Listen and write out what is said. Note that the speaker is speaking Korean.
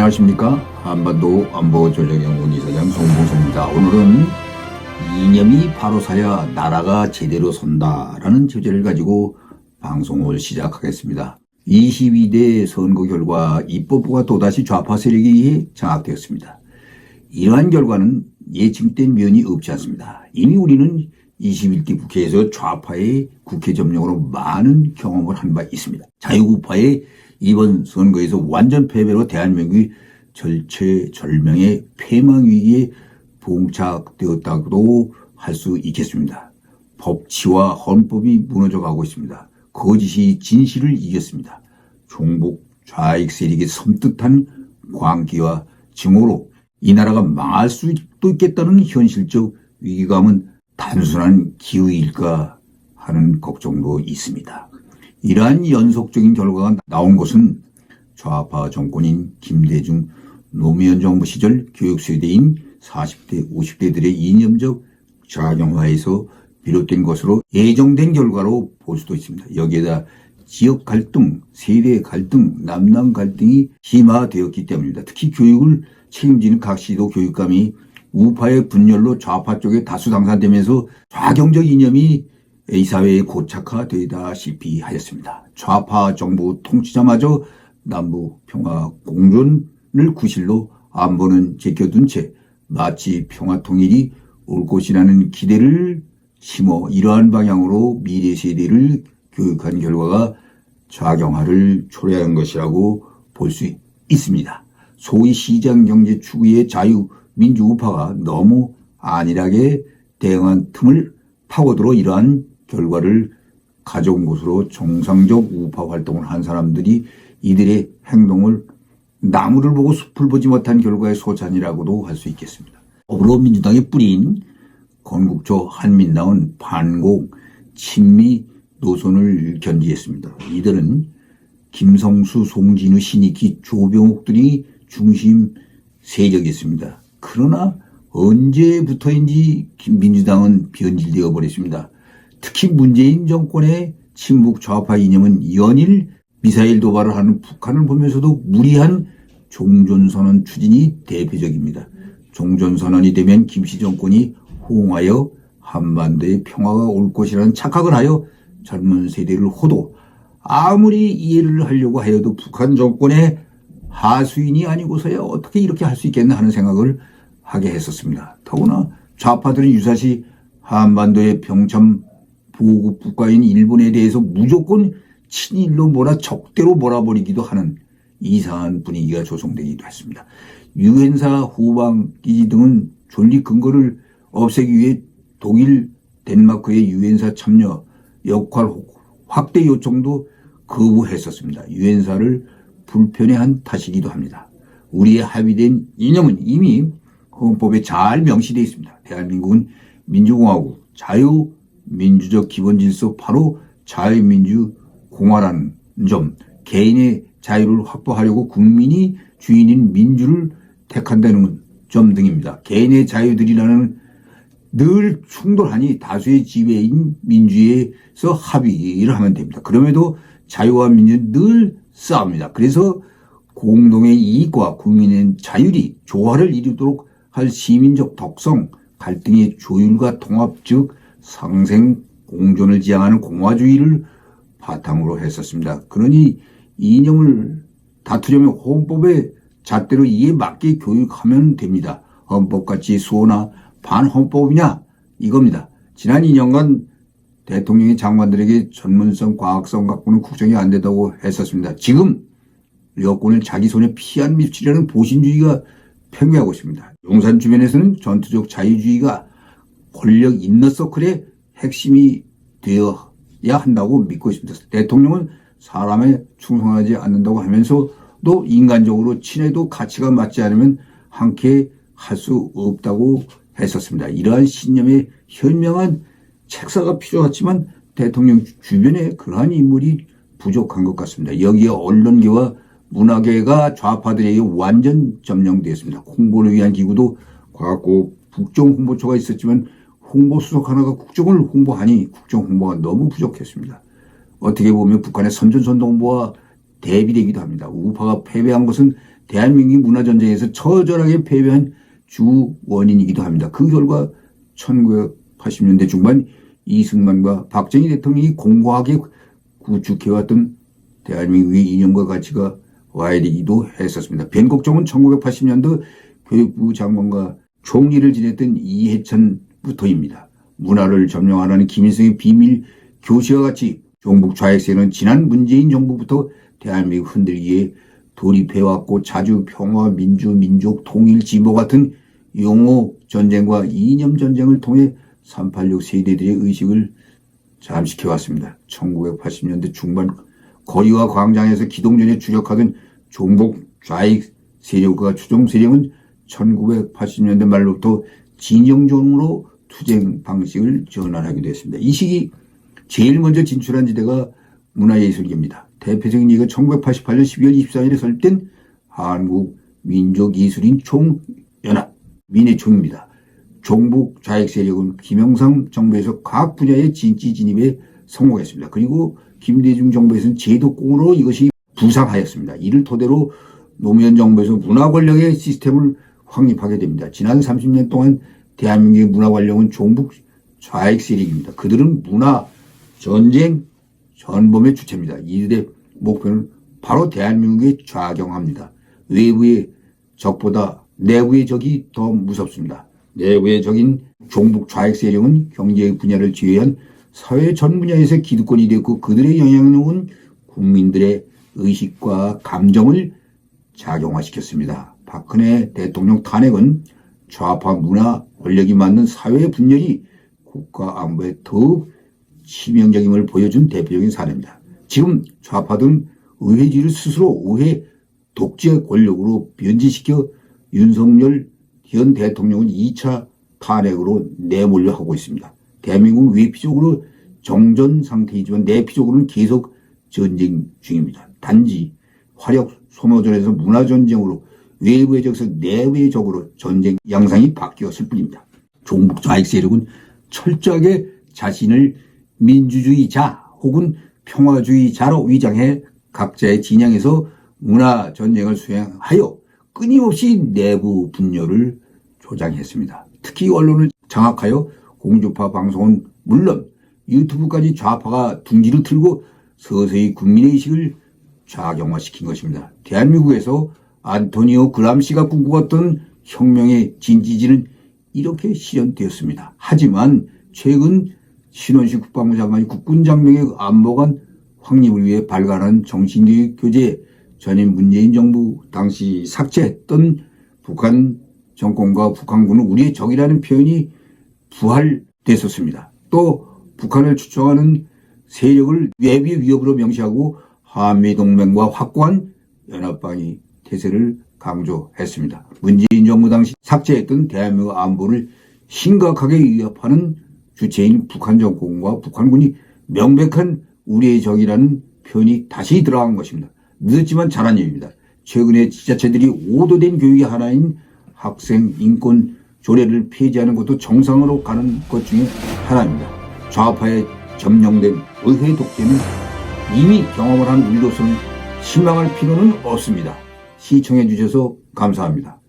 안녕하십니까 한반도 안보전략연구원 이사장 송봉선입니다. 오늘은 이념이 바로 서야 나라가 제대로 선다라는 주제를 가지고 방송을 시작하겠습니다. 22대 선거 결과 입법부가 또다시 좌파 의해 장악되었습니다. 이러한 결과는 예측된 면이 없지 않습니다. 이미 우리는 21대 국회에서 좌파의 국회 점령으로 많은 경험을 한 바 있습니다. 자유우파의 이번 선거에서 완전 패배로 대한민국이 절체절명의 패망 위기에 봉착되었다고도 할수 있겠습니다. 법치와 헌법이 무너져 가고 있습니다. 거짓이 진실을 이겼습니다. 종북 좌익 세력의 섬뜩한 광기와 증오로 이 나라가 망할 수도 있겠다는 현실적 위기감은 단순한 기우일까 하는 걱정도 있습니다. 이러한 연속적인 결과가 나온 것은 좌파 정권인 김대중 노무현 정부 시절 교육세대인 40대, 50대들의 이념적 작용화에서 비롯된 것으로 예정된 결과로 볼 수도 있습니다. 여기에다 지역 갈등, 세대 갈등, 남남 갈등이 심화되었기 때문입니다. 특히 교육을 책임지는 각 시도 교육감이 우파의 분열로 좌파 쪽에 다수 당사되면서 좌경적 이념이 이 사회에 고착화되다시피 하였습니다. 좌파 정부 통치자마저 남북 평화 공존을 구실로 안보는 제껴둔 채 마치 평화 통일이 올 것이라는 기대를 심어 이러한 방향으로 미래 세대를 교육한 결과가 좌경화를 초래한 것이라고 볼 수 있습니다. 소위 시장 경제 추구의 자유 민주 우파가 너무 안일하게 대응한 틈을 파고들어 이러한 결과를 가져온 것으로 정상적 우파 활동을 한 사람들이 이들의 행동을 나무를 보고 숲을 보지 못한 결과의 소찬이라고도 할 수 있겠습니다. 더불어민주당의 뿌린 건국초 한민당은 반공, 친미 노선을 견지했습니다. 이들은 김성수, 송진우, 신익희, 조병옥 등이 중심 세력이었습니다. 그러나 언제부터인지 민주당은 변질되어 버렸습니다. 특히 문재인 정권의 친북 좌파 이념은 연일 미사일 도발을 하는 북한을 보면서도 무리한 종전선언 추진이 대표적입니다. 종전선언이 되면 김씨 정권이 호응하여 한반도에 평화가 올 것이라는 착각을 하여 젊은 세대를 호도 아무리 이해를 하려고 하여도 북한 정권의 하수인이 아니고서야 어떻게 이렇게 할 수 있겠나 하는 생각을 하게 했었습니다. 더구나 좌파들은 유사시 한반도의 병참 보급 국가인 일본에 대해서 무조건 친일로 몰아 적대로 몰아버리기도 하는 이상한 분위기가 조성되기도 했습니다. 유엔사 후방 기지 등은 존립 근거를 없애기 위해 독일, 덴마크의 유엔사 참여 역할 확대 요청도 거부했었습니다. 유엔사를 불편해한 탓이기도 합니다. 우리의 합의된 이념은 이미 헌법에 잘 명시되어 있습니다. 대한민국은 민주공화국, 자유 민주적 기본 질서 바로 자유민주공화라는 점, 개인의 자유를 확보하려고 국민이 주인인 민주를 택한다는 점 등입니다. 개인의 자유들이라는 늘 충돌하니 다수의 지배인 민주에서 합의를 하면 됩니다. 그럼에도 자유와 민주는 늘 싸웁니다. 그래서 공동의 이익과 국민의 자율이 조화를 이루도록 할 시민적 독성, 갈등의 조율과 통합 즉 상생 공존을 지향하는 공화주의를 바탕으로 했었습니다. 그러니 이념을 다투려면 헌법의 잣대로 이에 맞게 교육하면 됩니다. 헌법같이 수호나 반헌법이냐 이겁니다. 지난 2년간 대통령이 장관들에게 전문성, 과학성 갖고는 국정이 안 된다고 했었습니다. 지금 여권을 자기 손에 피한 미치려는 보신주의가 팽배하고 있습니다. 용산 주변에서는 전투적 자유주의가 권력 인너서클의 핵심이 되어야 한다고 믿고 있습니다. 대통령은 사람에 충성하지 않는다고 하면서도 인간적으로 친해도 가치가 맞지 않으면 함께 할 수 없다고 했었습니다. 이러한 신념의 현명한 책사가 필요하지만 대통령 주변에 그러한 인물이 부족한 것 같습니다. 여기에 언론계와 문화계가 좌파들에게 완전 점령되었습니다. 홍보를 위한 기구도 과학고 국정홍보처가 있었지만 홍보수석 하나가 국정을 홍보하니 국정 홍보가 너무 부족했습니다. 어떻게 보면 북한의 선전선동부와 대비되기도 합니다. 우파가 패배한 것은 대한민국이 문화전쟁에서 처절하게 패배한 주 원인이기도 합니다. 그 결과 1980년대 중반 이승만과 박정희 대통령이 공고하게 구축해왔던 대한민국의 이념과 가치가 와해되기도 했었습니다. 변국정은 1980년도 교육부 장관과 총리를 지냈던 이해찬 부터입니다. 문화를 점령하라는 김일성의 비밀 교시와 같이 종북 좌익세는 지난 문재인 정부부터 대한민국 흔들기에 돌입해왔고 자주 평화, 민주, 민족, 통일, 진보 같은 용어 전쟁과 이념 전쟁을 통해 386 세대들의 의식을 잠식해왔습니다. 1980년대 중반 거리와 광장에서 기동전에 주력하던 종북 좌익 세력과 추종 세력은 1980년대 말로부터 진영종으로 투쟁 방식을 전환하기도 했습니다. 이 시기 제일 먼저 진출한 지대가 문화예술계입니다. 대표적인 예가 1988년 12월 24일에 설립된 한국민족예술인 총연합 민해총입니다. 종북 좌익 세력은 김영삼 정부에서 각 분야의 진지 진입에 성공했습니다. 그리고 김대중 정부에서는 제도공으로 이것이 부상하였습니다. 이를 토대로 노무현 정부에서 문화 권력의 시스템을 확립하게 됩니다. 지난 30년 동안 대한민국의 문화 권력은 종북 좌익 세력입니다. 그들은 문화, 전쟁, 전범의 주체입니다. 이들의 목표는 바로 대한민국에 좌경합니다. 외부의 적보다 내부의 적이 더 무섭습니다. 내부의 적인 종북 좌익 세력은 경제 분야를 지휘한 사회 전 분야에서 기득권이 되었고 그들의 영향력은 국민들의 의식과 감정을 작용화시켰습니다. 박근혜 대통령 탄핵은 좌파 문화 권력이 맞는 사회 분열이 국가 안보에 더욱 치명적임을 보여준 대표적인 사례입니다. 지금 좌파들은 의회주의를 스스로 의회 독재 권력으로 변질시켜 윤석열 현 대통령은 2차 탄핵으로 내몰려 하고 있습니다. 대한민국은 외피적으로 정전 상태이지만 내피적으로는 계속 전쟁 중입니다. 단지 화력 소모전에서 문화전쟁으로 외부의 적에서 내부의 적으로 전쟁 양상이 바뀌었을 뿐입니다. 종북 좌익 세력은 철저하게 자신을 민주주의자 혹은 평화주의자로 위장해 각자의 진영에서 문화 전쟁을 수행하여 끊임없이 내부 분열을 조장했습니다. 특히 언론을 장악하여 공주파 방송은 물론 유튜브까지 좌파가 둥지를 틀고 서서히 국민의 의식을 좌경화시킨 것입니다. 대한민국에서 안토니오 그람시가 꿈꾸었던 혁명의 진지지는 이렇게 실현되었습니다. 하지만 최근 신원식 국방부 장관이 국군 장병의 안보관 확립을 위해 발간한 정신교육 교재 전임 문재인 정부 당시 삭제했던 북한 정권과 북한군은 우리의 적이라는 표현이 부활됐었습니다. 또 북한을 추종하는 세력을 외부의 위협으로 명시하고 한미동맹과 확고한 연합방위 태세를 강조했습니다. 문재인 정부 당시 삭제했던 대한민국 안보를 심각하게 위협하는 주체인 북한 정권과 북한군이 명백한 우리의 적이라는 표현이 다시 들어간 것입니다. 늦었지만 잘한 일입니다. 최근에 지자체들이 오도된 교육의 하나인 학생 인권 조례를 폐지하는 것도 정상으로 가는 것 중에 하나입니다. 좌파에 점령된 의회 독재는 이미 경험을 한 우리로서는 실망할 필요는 없습니다. 시청해 주셔서 감사합니다.